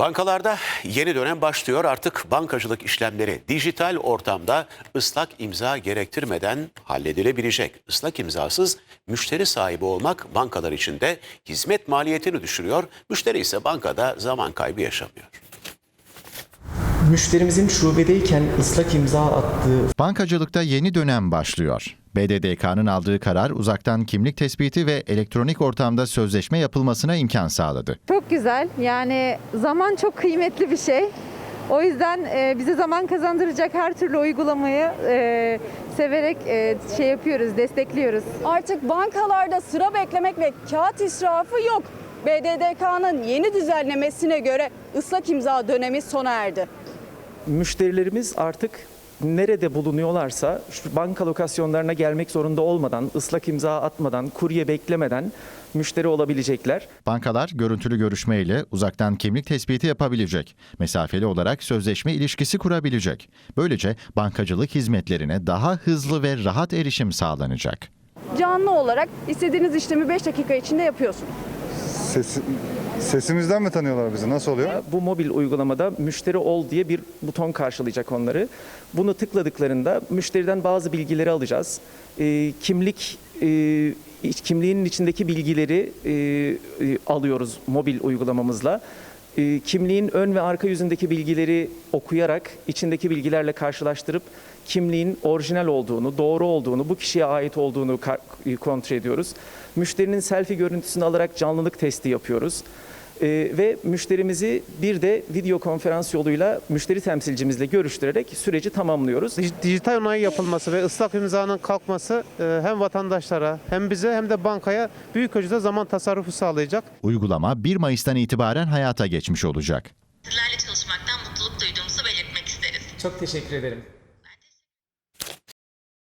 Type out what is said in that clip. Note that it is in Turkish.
Bankalarda yeni dönem başlıyor. Artık bankacılık işlemleri dijital ortamda ıslak imza gerektirmeden halledilebilecek. Islak imzasız müşteri sahibi olmak bankalar için de hizmet maliyetini düşürüyor. Müşteri ise bankada zaman kaybı yaşamıyor. Müşterimizin şubedeyken ıslak imza attığı Bankacılıkta yeni dönem başlıyor. BDDK'nın aldığı karar uzaktan kimlik tespiti ve elektronik ortamda sözleşme yapılmasına imkan sağladı. Çok güzel. Yani zaman çok kıymetli bir şey. O yüzden e, bize zaman kazandıracak her türlü uygulamayı e, severek e, şey yapıyoruz, destekliyoruz. Artık bankalarda sıra beklemek ve kağıt israfı yok. BDDK'nın yeni düzenlemesine göre ıslak imza dönemi sona erdi. Müşterilerimiz artık nerede bulunuyorlarsa şu banka lokasyonlarına gelmek zorunda olmadan, ıslak imza atmadan, kurye beklemeden müşteri olabilecekler. Bankalar görüntülü görüşmeyle uzaktan kimlik tespiti yapabilecek. Mesafeli olarak sözleşme ilişkisi kurabilecek. Böylece bankacılık hizmetlerine daha hızlı ve rahat erişim sağlanacak. Canlı olarak istediğiniz işlemi 5 dakika içinde yapıyorsunuz. Sesi, sesimizden mi tanıyorlar bizi? Nasıl oluyor? Bu mobil uygulamada müşteri ol diye bir buton karşılayacak onları. Bunu tıkladıklarında müşteriden bazı bilgileri alacağız. Ee, kimlik e, kimliğinin içindeki bilgileri e, e, alıyoruz mobil uygulamamızla. E, kimliğin ön ve arka yüzündeki bilgileri okuyarak içindeki bilgilerle karşılaştırıp kimliğin orijinal olduğunu, doğru olduğunu, bu kişiye ait olduğunu kontrol ediyoruz. Müşterinin selfie görüntüsünü alarak canlılık testi yapıyoruz. Ee, ve müşterimizi bir de video konferans yoluyla müşteri temsilcimizle görüştürerek süreci tamamlıyoruz. Dij- Dijital onay yapılması ve ıslak imzanın kalkması e, hem vatandaşlara hem bize hem de bankaya büyük ölçüde zaman tasarrufu sağlayacak. Uygulama 1 Mayıs'tan itibaren hayata geçmiş olacak. Sizlerle çalışmaktan mutluluk duyduğumuzu belirtmek isteriz. Çok teşekkür ederim.